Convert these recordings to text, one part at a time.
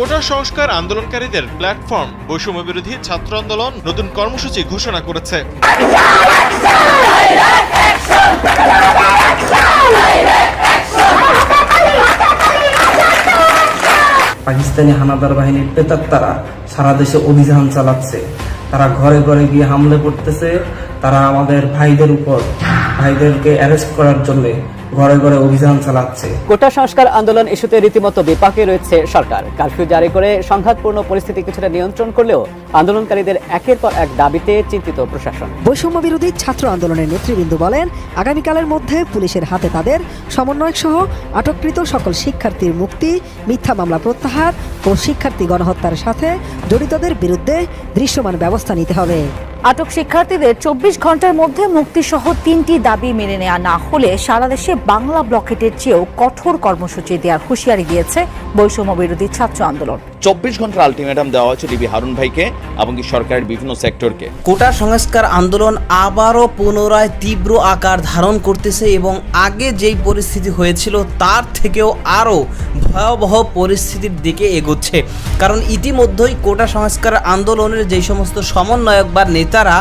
কোটা সংস্কার আন্দোলনকারীদের প্ল্যাটফর্ম বৈষম্য বিরোধী ছাত্র আন্দোলন নতুন কর্মসূচি ঘোষণা করেছে। পাকিস্তানি হানাদার বাহিনীর প্রেতাত্মারা সারা দেশে অভিযান চালাচ্ছে। তারা ঘরে ঘরে গিয়ে হামলে করতেছে। তারা আমাদের ভাইদের উপর, ভাইদেরকে অ্যারেস্ট করার জন্য ঘরে ঘরে অভিযান চালাচ্ছে। কোটা সংস্কার আন্দোলন ইস্যুতে রীতিমতো বিপাকে রয়েছে সরকার। কারফিউ জারি করে সংঘাতপূর্ণ পরিস্থিতি কিছুটা নিয়ন্ত্রণ করলেও আন্দোলনকারীদের একের পর এক দাবিতে চিন্তিত প্রশাসন। বৈষম্য বিরোধী ছাত্র আন্দোলনের নেতৃবৃন্দ বলেন আগামীকালের মধ্যে পুলিশের হাতে তাদের সমন্বয়ক সহ আটককৃত সকল শিক্ষার্থীর মুক্তি মিথ্যা মামলা প্রত্যাহার ও শিক্ষার্থী গণহত্যার সাথে জড়িতদের বিরুদ্ধে দৃশ্যমান ব্যবস্থা নিতে হবে। আটক শিক্ষার্থীদের চব্বিশ ঘণ্টার মধ্যে মুক্তিসহ তিনটি দাবি মেনে নেওয়া না হলে সারা দেশে বাংলা ব্লকেটের চেয়েও কঠোর কর্মসূচি দেওয়ার হুঁশিয়ারি দিয়েছে বৈষম্য বিরোধী ছাত্র আন্দোলন। চব্বিশ ঘণ্টার আলটিমেটাম দেওয়া হয়েছে ডিবি হারুন ভাইকে এবং কি সরকারের বিভিন্ন সেক্টরকে। কোটা সংস্কার আন্দোলন আবারও পুনরায় তীব্র আকার ধারণ করতেছে এবং আগে যেই পরিস্থিতি হয়েছিল তার থেকেও আরও ভয়াবহ পরিস্থিতির দিকে এগোচ্ছে। কারণ ইতিমধ্যেই কোটা সংস্কার আন্দোলনের যেই সমস্ত সমন্বয়ক বা নেতারা,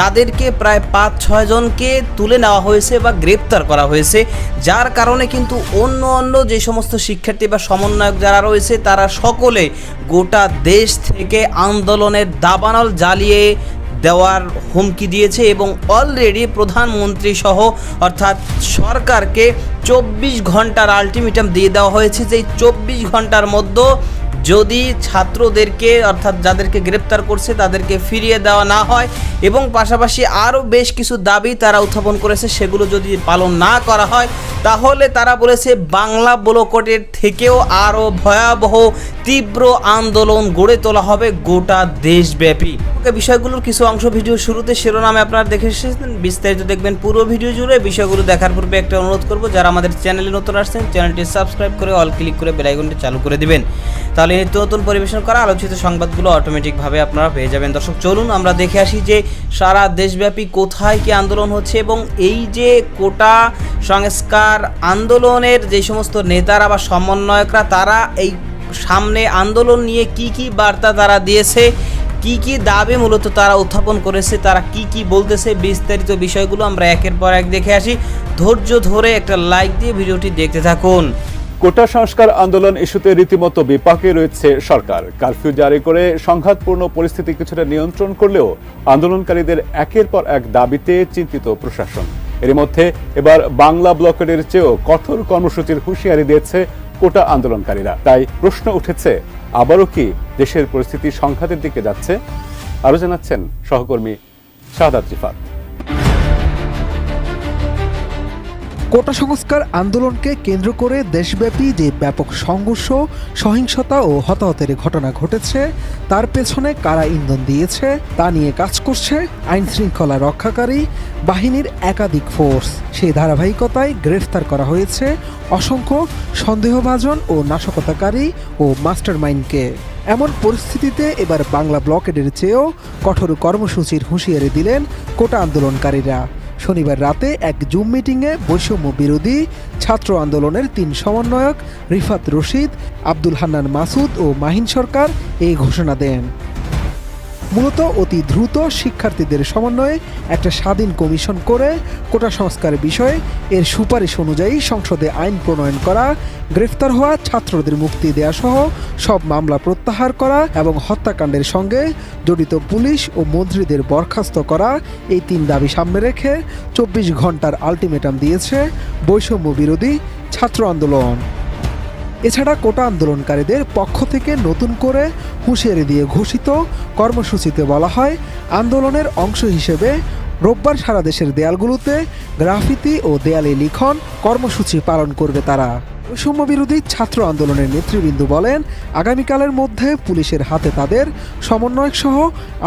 তাদেরকে প্রায় পাঁচ ছয় জনকে তুলে নেওয়া হয়েছে বা গ্রেপ্তার করা হয়েছে। যার কারণে কিন্তু অন্য অন্য যে সমস্ত শিক্ষার্থী বা সমন্বয়ক যারা রয়েছে, তারা সকলে গোটা দেশ থেকে আন্দোলনের দাবানল জ্বালিয়ে দেওয়ার হুমকি দিয়েছে এবং অলরেডি প্রধানমন্ত্রী সহ অর্থাৎ সরকারকে চব্বিশ ঘণ্টার আলটিমেটাম দিয়ে দেওয়া হয়েছে। যে চব্বিশ ঘণ্টার মধ্যে যদি ছাত্রদেরকে অর্থাৎ যাদেরকে গ্রেপ্তার করছে তাদেরকে ফিরিয়ে দেওয়া না হয় এবং পাশাপাশি আরও বেশ কিছু দাবি তারা উত্থাপন করেছে, সেগুলো যদি পালন না করা হয়, তাহলে তারা বলেছে বাংলা ব্লকটের থেকেও আরও ভয়াবহ তীব্র আন্দোলন গড়ে তোলা হবে গোটা দেশব্যাপী। ওকে, বিষয়গুলোর কিছু অংশ ভিডিও শুরুতে শিরোনামে আপনারা দেখে এসেছেন। বিস্তারিত দেখবেন পুরো ভিডিও জুড়ে। বিষয়গুলো দেখার পূর্বে একটা অনুরোধ করব যারা আমাদের চ্যানেলে নতুন আসছেন চ্যানেলটি সাবস্ক্রাইব করে অল ক্লিক করে বেলাইকনটি চালু করে দিবেন। তাহলে নিত্য নতুন পরিবেশন করা আলোচিত সংবাদগুলো অটোমেটিকভাবে আপনারা পেয়ে যাবেন। দর্শক চলুন আমরা দেখে আসি যে সারা দেশব্যাপী কোথায় কি আন্দোলন হচ্ছে এবং এই যে কোটা সংস্কার আন্দোলনের যে সমস্ত নেতারা বা সমন্বয়করা তারা এই সামনে আন্দোলন নিয়ে কি কি বার্তা তারা দিয়েছে, কি কি দাবি মূলত তারা উত্থাপন করেছে, তারা কি কি বলতেছে, বিস্তারিত বিষয়গুলো আমরা একের পর এক দেখে আসি। ধৈর্য ধরে একটা লাইক দিয়ে ভিডিওটি দেখতে থাকুন। কোটা সংস্কার আন্দোলন ইস্যুতে রীতিমতো বিপাকে রয়েছে সরকার। কারফিউ জারি করে সংঘাতপূর্ণ পরিস্থিতি কিছুটা নিয়ন্ত্রণ করলেও আন্দোলনকারীদের একের পর এক দাবিতে চিন্তিত প্রশাসন। এর মধ্যে এবার বাংলা ব্লকেটের চেয়েও কঠোর কর্মসূচির হুঁশিয়ারি দিয়েছে কোটা আন্দোলনকারীরা। তাই প্রশ্ন উঠেছে, আবারও কি দেশের পরিস্থিতি সংঘাতের দিকে যাচ্ছে? আরও জানাচ্ছেন সহকর্মী শাহাদ রিফাত। কোটা সংস্কার আন্দোলনকে কেন্দ্র করে দেশব্যাপী যে ব্যাপক সংঘর্ষ, সহিংসতা ও হতাহতের ঘটনা ঘটেছে, তার পেছনে কারা ইন্ধন দিয়েছে, তা নিয়ে কাজ করছে আইন শৃঙ্খলা রক্ষাকারী বাহিনীর একাধিক ফোর্স। সেই ধারাবাহিকতায় গ্রেফতার করা হয়েছে অসংখ্য সন্দেহভাজন ও নাশকতাকারী ও মাস্টারমাইন্ডকে। এমন পরিস্থিতিতে এবার বাংলা ব্লকেডের চেয়েও কঠোর কর্মসূচির হুঁশিয়ারি দিলেন কোটা আন্দোলনকারীরা। শনিবার রাতে এক জুম মিটিংয়ে বৈষম্য বিরোধী ছাত্র আন্দোলনের তিন সমন্বয়ক রিফাত রশিদ, আব্দুল হান্নান মাসুদ ও মাহিন সরকার এই ঘোষণা দেন। মূলত অতি দ্রুত শিক্ষার্থীদের সমন্বয়ে একটা স্বাধীন কমিশন করে কোটা সংস্কার বিষয়ে এর সুপারিশ অনুযায়ী সংসদে আইন প্রণয়ন করা, গ্রেফতার হওয়া, ছাত্রদের মুক্তি দেয়া সহ সব মামলা প্রত্যাহার করা এবং হত্যাকাণ্ডের সঙ্গে জড়িত পুলিশ ও মন্ত্রীদের বরখাস্ত করা, এই তিন দাবি সামনে রেখে চব্বিশ ঘণ্টার আলটিমেটাম দিয়েছে বৈষম্য বিরোধী ছাত্র আন্দোলন। এছাড়া কোটা আন্দোলনকারীদের পক্ষ থেকে নতুন করে হুঁশিয়ারি দিয়ে ঘোষিত কর্মসূচিতে বলা হয়, আন্দোলনের অংশ হিসেবে রোববার সারা দেশের দেয়ালগুলোতে গ্রাফিতি ও দেয়ালে লিখন কর্মসূচি পালন করবে তারা। বৈষম্য বিরোধী ছাত্র আন্দোলনের নেতৃবৃন্দ বলেন, আগামীকালের মধ্যে পুলিশের হাতে তাদের সমন্বয়ক সহ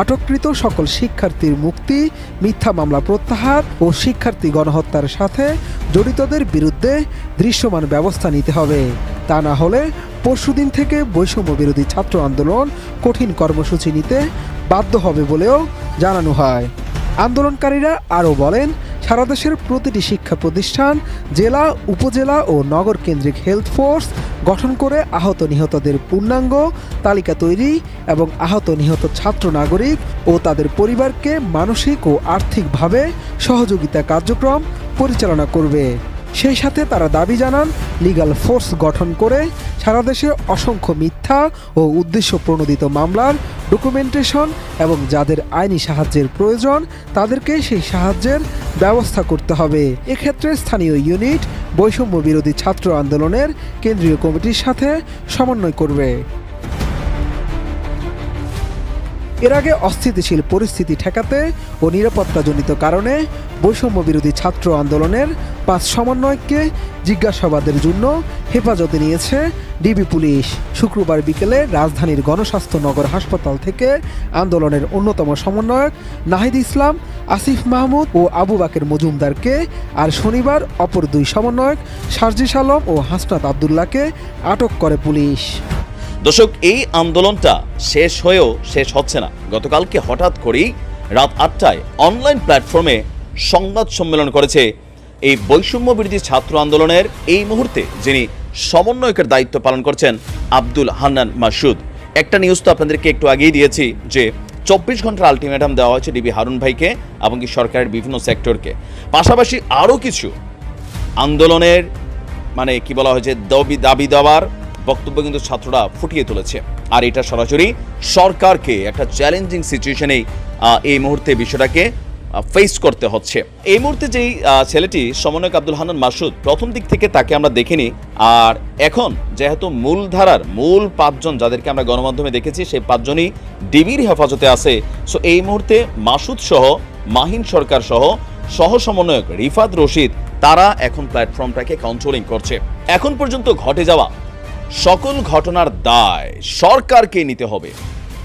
আটককৃত সকল শিক্ষার্থীর মুক্তি, মিথ্যা মামলা প্রত্যাহার ও শিক্ষার্থী গণহত্যার সাথে জড়িতদের বিরুদ্ধে দৃশ্যমান ব্যবস্থা নিতে হবে। তা না হলে পরশুদিন থেকে বৈষম্য বিরোধী ছাত্র আন্দোলন কঠিন কর্মসূচি নিতে বাধ্য হবে বলেও জানানো হয়। আন্দোলনকারীরা আরও বলেন, সারা দেশের প্রতিটি শিক্ষা প্রতিষ্ঠান, জেলা, উপজেলা ও নগর কেন্দ্রিক হেলথ ফোর্স গঠন করে আহত নিহতদের পূর্ণাঙ্গ তালিকা তৈরি এবং আহত নিহত ছাত্র নাগরিক ও তাদের পরিবারকে মানসিক ও আর্থিকভাবে সহযোগিতা কার্যক্রম পরিচালনা করবে। সেই সাথে তারা দাবি জানান লিগ্যাল ফোর্স গঠন করে সারা দেশে অসংখ্য মিথ্যা ও উদ্দেশ্য প্রণোদিত মামলার ডকুমেন্টেশন এবং যাদের আইনি সাহায্যের প্রয়োজন, তাদেরকে সেই সাহায্যের ব্যবস্থা করতে হবে। এক্ষেত্রে স্থানীয় ইউনিট বৈষম্য বিরোধী ছাত্র আন্দোলনের কেন্দ্রীয় কমিটির সাথে সমন্বয় করবে। এর আগে অস্থিতিশীল পরিস্থিতি ঠেকাতে ও নিরাপত্তাজনিত কারণে বৈষম্য বিরোধী ছাত্র আন্দোলনের পাঁচ সমন্বয়ককে জিজ্ঞাসাবাদের জন্য হেফাজতে নিয়েছে ডিবি পুলিশ। শুক্রবার বিকেলে রাজধানীর গণস্বাস্থ্য নগর হাসপাতাল থেকে আন্দোলনের অন্যতম সমন্বয়ক নাহিদ ইসলাম, আসিফ মাহমুদ ও আবু বাকের মজুমদারকে আর শনিবার অপর দুই সমন্বয়ক সার্জিস আলম ও হাসনাত আবদুল্লাহকে আটক করে পুলিশ। দর্শক, এই আন্দোলনটা শেষ হয়েও শেষ হচ্ছে না। গতকালকে হঠাৎ করেই রাত আটটায় অনলাইন প্ল্যাটফর্মে সংবাদ সম্মেলন করেছে এই বৈষম্য বিরোধী ছাত্র আন্দোলনের এই মুহূর্তে যিনি সমন্বয়কের দায়িত্ব পালন করছেন আব্দুল হান্নান মাসুদ। একটা নিউজ তো আপনাদেরকে একটু আগেই দিয়েছি যে চব্বিশ ঘণ্টার আলটিমেটাম দেওয়া হয়েছে ডিবি হারুন ভাইকে এবং কি সরকারের বিভিন্ন সেক্টরকে পাশাপাশি আরও কিছু আন্দোলনের মানে কি বলা হয়েছে দাবি দাবি দেওয়ার বক্তব্য কিন্তু ছাত্ররা ফুটিয়ে তুলেছে। আর এটা সরাসরি সরকারকে একটা চ্যালেঞ্জিং সিচুয়েশনেই এই মুহূর্তে বিষয়টাকে ফেস করতে হচ্ছে। এই মুহূর্তে যেই ছেলেটি সমন্বয়ক আব্দুল হান্নান মাসুদ, প্রথম দিক থেকে তাকে আমরা দেখিনি। আর এখন যেহেতু মূলধারার মূল পাঁচজন যাদেরকে আমরা গণমাধ্যমে দেখেছি, সেই পাঁচজনই ডিবির হেফাজতে আছে। সো এই মুহূর্তে মাসুদ সহ, মাহিন সরকার সহ সহ সমন্বয়ক রিফাত রশিদ, তারা এখন প্ল্যাটফর্মটাকে কন্ট্রোলিং করছে। এখন পর্যন্ত ঘটে যাওয়া সকল ঘটনার দায় সরকারকে নিতে হবে।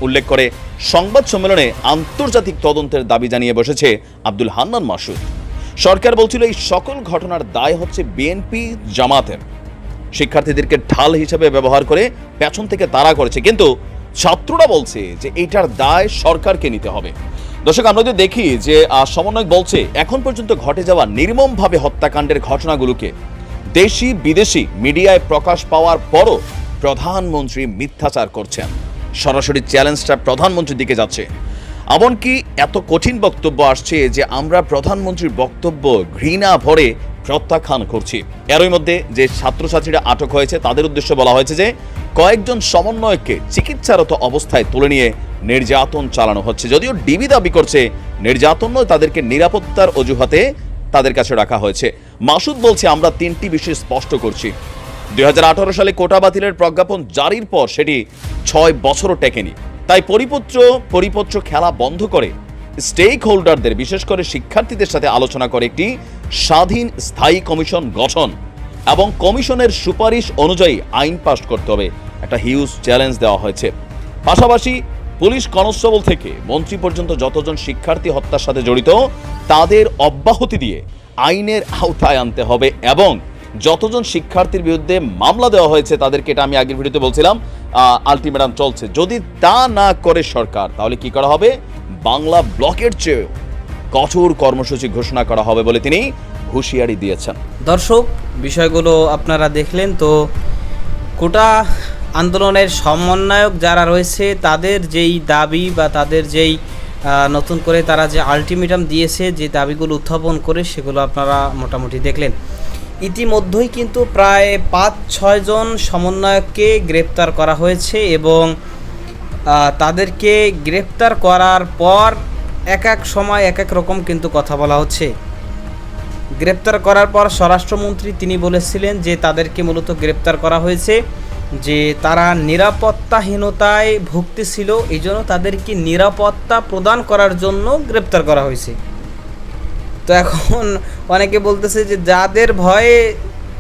উল্লেখ করে, সংবাদ সম্মেলনে আন্তর্জাতিক তদন্তের দাবি জানিয়ে বসেছে আব্দুল হান্নান মাসুদ। সরকার বলছিল, এই সকল ঘটনার দায় হচ্ছে বিএনপি জামাতের। শিক্ষার্থীদেরকে ঢাল হিসেবে ব্যবহার করে পেছন থেকে তাড়া করেছে। কিন্তু ছাত্ররা বলছে যে, এটার দায় সরকারকে নিতে হবে। দর্শক, আমরা যদি দেখি যে সমন্বয়ক বলছে, এখন পর্যন্ত ঘটে যাওয়া নির্মমভাবে হত্যাকাণ্ডের ঘটনাগুলোকে দেশি বিদেশি মিডিয়ায় প্রকাশ পাওয়ার পরও প্রধানমন্ত্রী মিথ্যাচার করছেন। সরাসরি চ্যালেঞ্জটা প্রধানমন্ত্রীর দিকে যাচ্ছে। এমনকি এত কঠিন বক্তব্য আসছে যে আমরা প্রধানমন্ত্রীর বক্তব্য ঘৃণা ভরে প্রত্যাখ্যান করছি। এরই মধ্যে যে ছাত্রছাত্রীরা আটক হয়েছে, তাদের উদ্দেশ্যে বলা হয়েছে যে, কয়েকজন সমন্বয়ককে চিকিৎসারত অবস্থায় তুলে নিয়ে নির্যাতন চালানো হচ্ছে। যদিও ডিবি দাবি করছে, নির্যাতন নয়, তাদেরকে নিরাপত্তার অজুহাতে তাদের কাছে রাখা হয়েছে। মাসুদ বলছে, আমরা তিনটি বিষয় স্পষ্ট করছি। দুই সালে কোটা বাতিলের প্রজ্ঞাপন জারির পর সেটি ছয় বছরও টেকেনি। তাই পরিপত্র পরিপত্র খেলা বন্ধ করে স্টেক হোল্ডারদের বিশেষ করে শিক্ষার্থীদের সাথে আলোচনা করে একটি স্বাধীন স্থায়ী কমিশন গঠন এবং কমিশনের সুপারিশ অনুযায়ী আইন পাশ করতে হবে। একটা হিউজ চ্যালেঞ্জ দেওয়া হয়েছে। পাশাপাশি পুলিশ কনস্টেবল থেকে মন্ত্রী পর্যন্ত যতজন শিক্ষার্থী হত্যার সাথে জড়িত, তাদের অব্যাহতি দিয়ে আইনের আওতায় আনতে হবে এবং যতজন শিক্ষার্থীর বিরুদ্ধে মামলা দেওয়া হয়েছে তাদেরকে এটা আমি আগের ভিডিওতে বলছিলাম আলটিমেটাম চলছে। যদি তা না করে সরকার, তাহলে কি করা হবে? বাংলা ব্লকের চেয়েও কঠোর কর্মসূচি ঘোষণা করা হবে বলে তিনি হুঁশিয়ারি দিয়েছেন। দর্শক, বিষয়গুলো আপনারা দেখলেন তো, কোটা আন্দোলনের সমন্বয়ক যারা রয়েছে, তাদের যেই দাবি বা তাদের যেই নতুন করে তারা যে আলটিমেটাম দিয়েছে, যে দাবিগুলো উত্থাপন করে, সেগুলো আপনারা মোটামুটি দেখলেন। ইতিমধ্যেই কিন্তু প্রায় পাঁচ ছয়জন সমন্বয়ককে গ্রেপ্তার করা হয়েছে এবং তাদেরকে গ্রেপ্তার করার পর এক এক সময় এক এক রকম কিন্তু কথা বলা হচ্ছে। গ্রেপ্তার করার পর স্বরাষ্ট্রমন্ত্রী তিনি বলেছিলেন যে তাদেরকে মূলত গ্রেপ্তার করা হয়েছে। যে তারা নিরাপত্তাহীনতায় ভুগতেছিল এই জন্য তাদেরকে নিরাপত্তা প্রদান করার জন্য গ্রেপ্তার করা হয়েছে। তো এখন অনেকে বলতেছে যে যাদের ভয়ে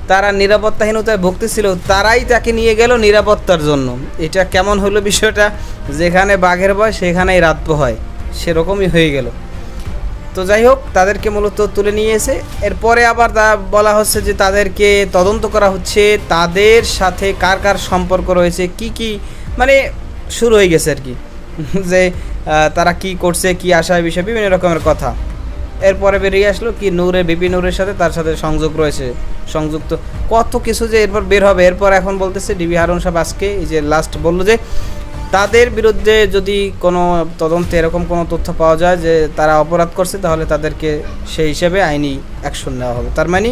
তারা নিরাপত্তাহীনতায় ভুগতেছিল, তারাই তাকে নিয়ে গেল নিরাপত্তার জন্য। এটা কেমন হলো বিষয়টা? যেখানে বাঘের ভয়, সেখানেই রাত হয়। সেরকমই হয়ে গেল। তো যাই হোক, তাদেরকে মূলত তুলে নিয়ে এসে এরপরে আবার বলা হচ্ছে যে তাদেরকে তদন্ত করা হচ্ছে। তাদের সাথে কার কার সম্পর্ক রয়েছে, কি কি মানে শুরু হয়ে গেছে আর কি। যে তারা কি করছে, কি আশায় বিষয়ে বিভিন্ন রকমের কথা। এরপরে বেরিয়ে আসলো কি নূরে, বিপি নূরের সাথে তার সাথে সংযোগ রয়েছে। সংযুক্ত কত কিছু যে এরপর বের হবে। এরপর এখন বলতেছে ডিবি হারুন সাহেব আজকে এই যে লাস্ট বলল যে তাদের বিরুদ্ধে যদি কোনো তদন্তে এরকম কোনো তথ্য পাওয়া যায় যে তারা অপরাধ করছে, তাহলে তাদেরকে সেই হিসেবে আইনি অ্যাকশন নেওয়া হবে। তার মানে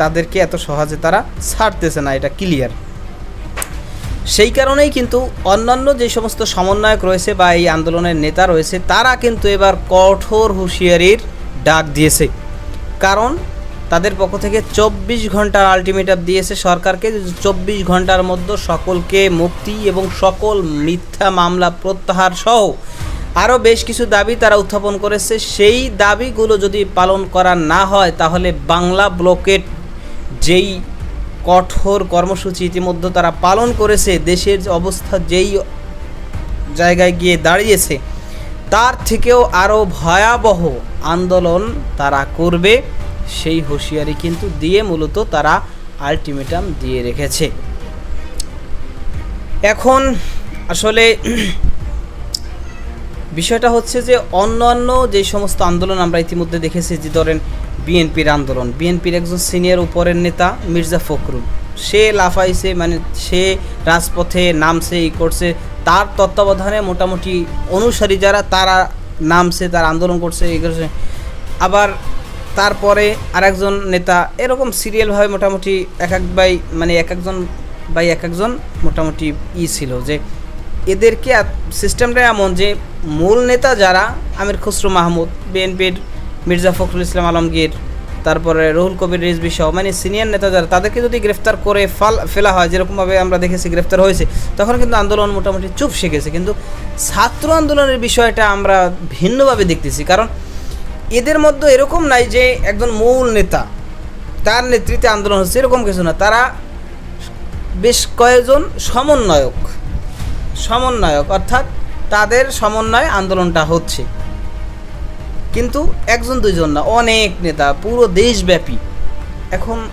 তাদেরকে এত সহজে তারা ছাড়তেছে না, এটা ক্লিয়ার সেই কারণেই কিন্তু অন্যান্য যে সমস্ত সমন্বয়ক রয়েছে বা এই আন্দোলনের নেতা রয়েছে, তারা কিন্তু এবার কঠোর হুঁশিয়ারির ডাক দিয়েছে। কারণ তাদের পক্ষ থেকে চব্বিশ ঘণ্টার আলটিমেটাম দিয়েছে সরকারকে চব্বিশ ঘণ্টার মধ্যে সকলকে মুক্তি এবং সকল মিথ্যা মামলা প্রত্যাহার সহ আরও বেশ কিছু দাবি তারা উত্থাপন করেছে। সেই দাবিগুলো যদি পালন করা না হয়, তাহলে বাংলা ব্লকেট যেই কঠোর কর্মসূচি ইতিমধ্যে তারা পালন করেছে, দেশের অবস্থা যেই জায়গায় গিয়ে দাঁড়িয়েছে, তার থেকেও আরও ভয়াবহ আন্দোলন তারা করবে। সেই হুঁশিয়ারি কিন্তু দিয়ে মূলত তারা আলটিমেটাম দিয়ে রেখেছে। এখন আসলে বিষয়টা হচ্ছে যে অন্যান্য যে সমস্ত আন্দোলন আমরা ইতিমধ্যে দেখেছি, যে ধরেন বিএনপির আন্দোলন। বিএনপির একজন সিনিয়র উপরের নেতা মির্জা ফখরুল। সে লাফাইছে মানে সে রাজপথে নামছে, ই করছে। তার তত্ত্বাবধানে মোটামুটি অনুসারী যারা, তারা নামছে, তার আন্দোলন করছে এই করছে। আবার তারপরে আরেকজন নেতা, এরকম সিরিয়ালভাবে মোটামুটি এক এক বাই মানে এক একজন বাই এক একজন মোটামুটি ই ছিল যে এদেরকে সিস্টেমটা এমন যে মূল নেতা যারা, আমির খসরু মাহমুদ বিএনপির মির্জা ফখরুল ইসলাম আলমগীর, তারপরে রুহুল কবির রিজবি সহ মানে সিনিয়র নেতা যারা, তাদেরকে যদি গ্রেফতার করে ফাল, ফেলা হয়, যেরকমভাবে আমরা দেখেছি গ্রেফতার হয়েছে, তখন কিন্তু আন্দোলন মোটামুটি চুপ শিখেছে কিন্তু ছাত্র আন্দোলনের বিষয়টা আমরা ভিন্নভাবে দেখতেছি। কারণ এদের মধ্যে এরকম নাই যে একজন মূল নেতা, তার নেতৃত্বে আন্দোলন হচ্ছে, এরকম কিছু না। তারা বেশ কয়েকজন সমন্বয়ক সমন্বয়ক, অর্থাৎ তাদের সমন্বয়ে আন্দোলনটা হচ্ছে। কিন্তু একজন, দুইজন না, অনেক নেতা, পুরো দেশব্যাপী। এখন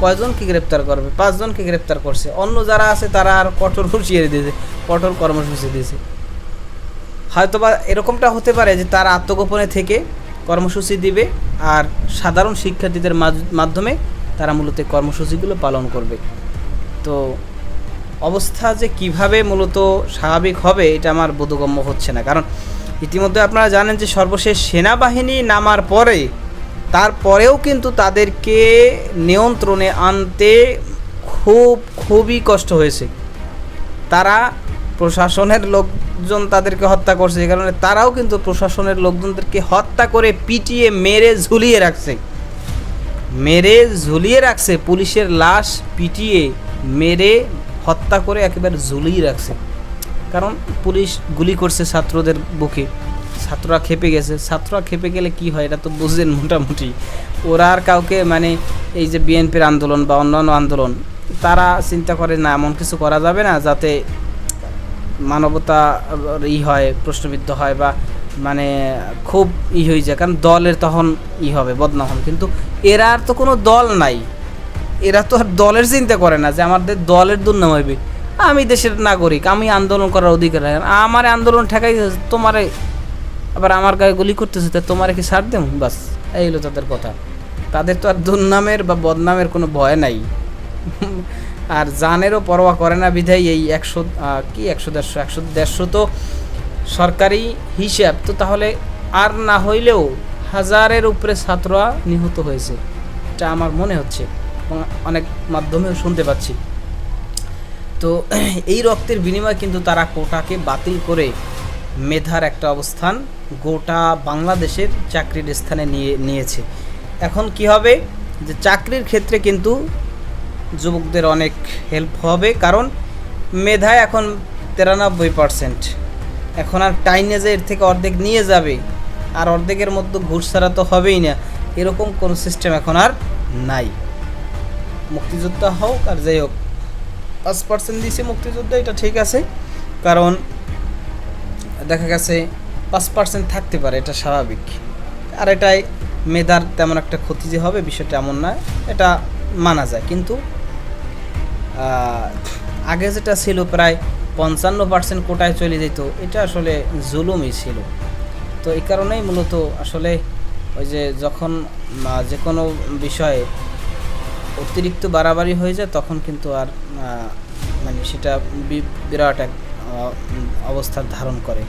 কয়জনকে গ্রেপ্তার করবে? পাঁচজনকে গ্রেপ্তার করছে। অন্য যারা আছে, তারা আর কঠোর হুঁশিয়ারি দিয়েছে, কঠোর কর্মসূচি দিয়েছে। হয়তোবা এরকমটা হতে পারে যে তারা আত্মগোপনে থেকে কর্মসূচি দিবে আর সাধারণ শিক্ষার্থীদের মাধ্যমে তারা মূলত কর্মসূচিগুলো পালন করবে। তো অবস্থা যে কীভাবে মূলত স্বাভাবিক হবে এটা আমার বোধগম্য হচ্ছে না। কারণ ইতিমধ্যে আপনারা জানেন যে সর্বশেষ সেনাবাহিনী নামার পরে, তারপরেও কিন্তু তাদেরকে নিয়ন্ত্রণে আনতে খুব, খুবই কষ্ট হয়েছে। তারা প্রশাসনের লোকজন তাদেরকে হত্যা করছে, এই কারণে তারাও কিন্তু প্রশাসনের লোকজনদেরকে হত্যা করে পিটিয়ে, মেরে, ঝুলিয়ে রাখছে। মেরে, ঝুলিয়ে রাখছে, পুলিশের লাশ পিটিয়ে, মেরে, হত্যা করে একেবারে ঝুলিয়ে রাখছে। কারণ পুলিশ গুলি করছে ছাত্রদের বুকে। ছাত্ররা খেপে গেছে। ছাত্ররা খেপে গেলে কি হয়, এটা তো বুঝছেন মোটামুটি। ওরা আর কাউকে মানে এই যে বিএনপির আন্দোলন বা অন্যান্য আন্দোলন, তারা চিন্তা করে, না, এমন কিছু করা যাবে না, যাতে মানবতা ই হয়, প্রশ্নবিদ্ধ হয় বা মানে খুব ই হয়ে যায়। কারণ দলের তখন ই হবে, বদনাম। হবে কিন্তু এরা আর তো কোনো দল নাই। এরা তো আর দলের চিন্তা করে না যে আমাদের দলের দুর্নাম হইবে। আমি দেশের নাগরিক, আমি আন্দোলন করার অধিকার। আমার আন্দোলন ঠেকাই তোমারে আবার আমার গায়ে গুলি করতেছে, তা তোমারে কি ছাড় দেব? বাস, এই হলো তাদের কথা। তাদের তো আর দুর্নামের বা বদনামের কোনো ভয় নাই। আর জানেরও পরোয়া করে না বিধায় এই একশো কি একশো দেড়শো একশো দেড়শো তো সরকারি হিসাব। তো তাহলে আর না হইলেও হাজারের উপরে ছাত্ররা নিহত হয়েছে। এটা আমার মনে হচ্ছে অনেক মাধ্যমেও শুনতে পাচ্ছি। তো এই রক্তের বিনিময়ে কিন্তু তারা কোটাকে বাতিল করে মেধার একটা অবস্থান গোটা বাংলাদেশের চাকরির স্থানে নিয়ে, নিয়েছে। এখন কি হবে? যে চাকরির ক্ষেত্রে কিন্তু যুবকদের অনেক হেল্প হবে, কারণ মেধায় এখন তিরানব্বই পার্সেন্ট এখন আর টাইনেজে এর থেকে অর্ধেক নিয়ে যাবে, আর অর্ধেকের মধ্যে ঘুষ ছাড়া তো হবেই না। এরকম কোনো সিস্টেম এখন আর নাই। মুক্তিযোদ্ধা হোক আর যাই হোক, পাঁচ পার্সেন্ট দিয়েছে মুক্তিযোদ্ধা, এটা ঠিক আছে। কারণ দেখা গেছে পাঁচ পার্সেন্ট থাকতে পারে, এটা স্বাভাবিক। আর এটাই মেধার তেমন একটা ক্ষতি যে হবে, বিষয়টা এমন নয় এটা মানা যায়। কিন্তু আগে যেটা ছিল প্রায় পঞ্চান্ন পার্সেন্ট কোটায় চলে যেত, এটা আসলে জুলুমই ছিল। তো এই কারণেই মূলত আসলে ওই যে যখন যে কোনো বিষয়ে অতিরিক্ত বাড়াবাড়ি হয়ে যায়, তখন কিন্তু আর মানে সেটা বিরাট এক অবস্থার ধারণ করে।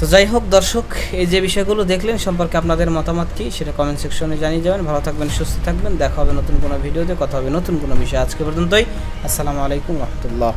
তো যাই হোক, দর্শক, এই যে বিষয়গুলো দেখলেন, সম্পর্কে আপনাদের মতামত কি, সেটা কমেন্ট সেকশনে জানিয়ে যাবেন। ভালো থাকবেন, সুস্থ থাকবেন। দেখা হবে নতুন কোনো ভিডিওতে কথা হবে নতুন কোনো বিষয়। আজকে পর্যন্তই, আসসালামু আলাইকুম, রহমতুল্লাহ।